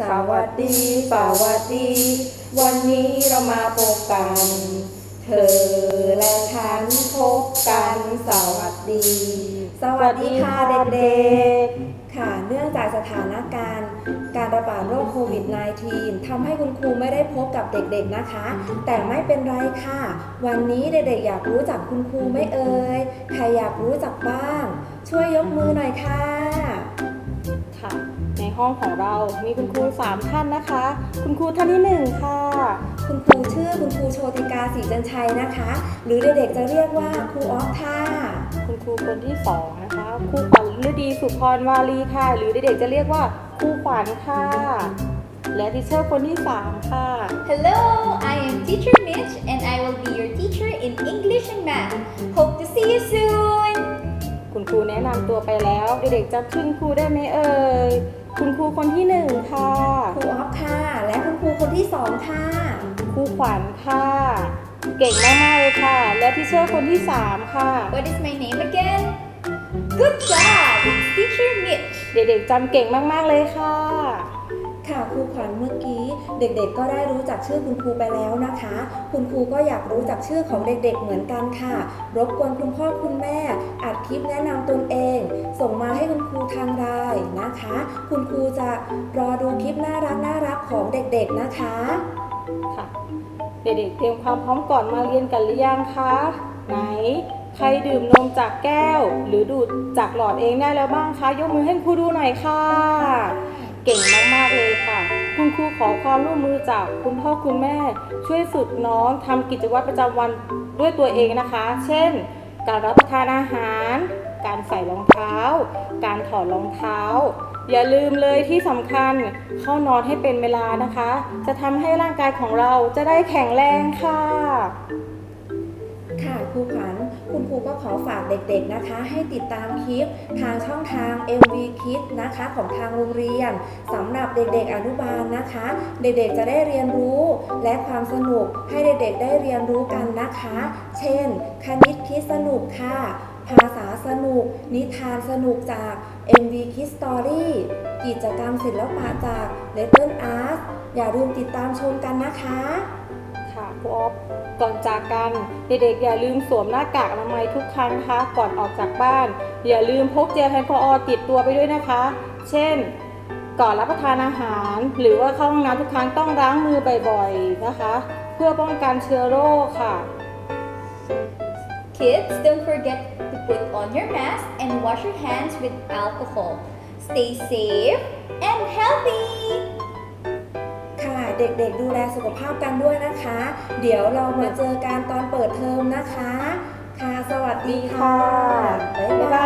สวัสดีสวัสดี วันนี้เรามาพบกัน เธอและฉันพบกันสวัสดี สวัสดีค่ะเด็กๆ ค่ะ เนื่องจากสถานการณ์การระบาดโรคโควิด -19 ทำให้คุณครูไม่ได้พบกับเด็กๆนะคะ แต่ไม่เป็นไรค่ะ วันนี้เด็กๆอยากรู้จักคุณครูไม่เอ่ย ใครอยากรู้จักบ้าง ช่วยยกมือหน่อยค่ะ ค่ะ ในห้องของเรามีคุณครูสามท่านนะคะ คุณครูท่านที่หนึ่งค่ะ คุณครูชื่อคุณครูโชติกาศรีจันชัยนะคะ หรือเด็กๆจะเรียกว่าครูออฟค่ะคุณครูคนที่สองนะคะครูขวัญฤดีสุพรวารีค่ะ หรือเด็กๆจะเรียกว่าครูขวัญค่ะและทิเชอร์คนที่สามค่ะ Hello, I am Teacher Mitch and I will be your teacher in English and Math. Hope to see you soon. คุณครูแนะนำตัวไปแล้ว เด็กๆจำชื่อคุณครูได้ไหมเอ่ยคุณครูคนที่หนึ่งค่ะครูออฟค่ะ และคุณครูคนที่สองค่ะครูขวัญค่ะ เก่งมากๆเลยค่ะ และทิเชอร์คนที่สามค่ะ What is my name again? Good job! It's Teacher Mitch. เด็กๆจำเก่งมากๆเลยค่ะ ค่ะครูขวัญเมื่อกี้เด็กๆ ก็ได้รู้จักชื่อคุณครูไปแล้วนะคะ คุณครูก็อยากรู้จักชื่อของเด็กๆ เหมือนกันค่ะ รบกวนคุณพ่อคุณแม่ อัดคลิปแนะนำตนเอง ส่งมาให้คุณครูทางไลน์นะคะ คุณครูจะรอดูคลิปน่ารักน่ารักของเด็กๆนะคะค่ะเด็กๆเตรียมความพร้อมก่อนมาเรียนกันหรือยังคะไหนใครดื่มนมจากแก้ว หรือดูดจากหลอดเองได้แล้วบ้างคะ ยกมือให้ครูดูหน่อยค่ะ เก่งมากๆเลยค่ะ คุณครูขอความร่วมมือจากคุณพ่อคุณแม่ ช่วยฝึกน้องทำกิจวัตรประจำวันด้วยตัวเองนะคะ เช่น การรับประทานอาหาร การใส่รองเท้า การถอดรองเท้า อย่าลืมเลยที่สำคัญเข้านอนให้เป็นเวลานะคะ จะทำให้ร่างกายของเราจะได้แข็งแรงค่ะ ค่ะครูขวัญ คุณครูก็ขอฝากเด็กๆนะคะ ให้ติดตามคลิปทางช่องทาง MV Kids นะคะของทางโรงเรียนสำหรับเด็กๆอนุบาลนะคะ เด็กๆจะได้เรียนรู้และความสนุกให้เด็กๆได้เรียนรู้กันนะคะ เช่น คณิตคิดสนุกค่ะ ภาษาสนุก นิทานสนุกจาก MV Kids Story กิจกรรมศิลปะจาก Little Art อย่าลืมติดตามชมกันนะคะ ค่ะครูออฟก่อนจากกันเด็กๆอย่าลืมสวมหน้ากากอนามัยทุกครั้งนะคะก่อนออกจากบ้าน อย่าลืมพกเจลแอลกอฮอล์ติดตัวไปด้วยนะคะ เช่น ก่อนรับประทานอาหาร หรือว่าเข้าห้องน้ำทุกครั้งต้องล้างมือบ่อยๆนะคะ เพื่อป้องกันเชื้อโรคค่ะ Kids, don't forget to put on your mask and wash your hands with alcohol. Stay safe and healthy. ค่ะเด็กๆ ดูแลสุขภาพกันด้วยนะคะ เดี๋ยวเรามาเจอกันตอนเปิดเทอมนะคะ ค่ะ สวัสดีค่ะ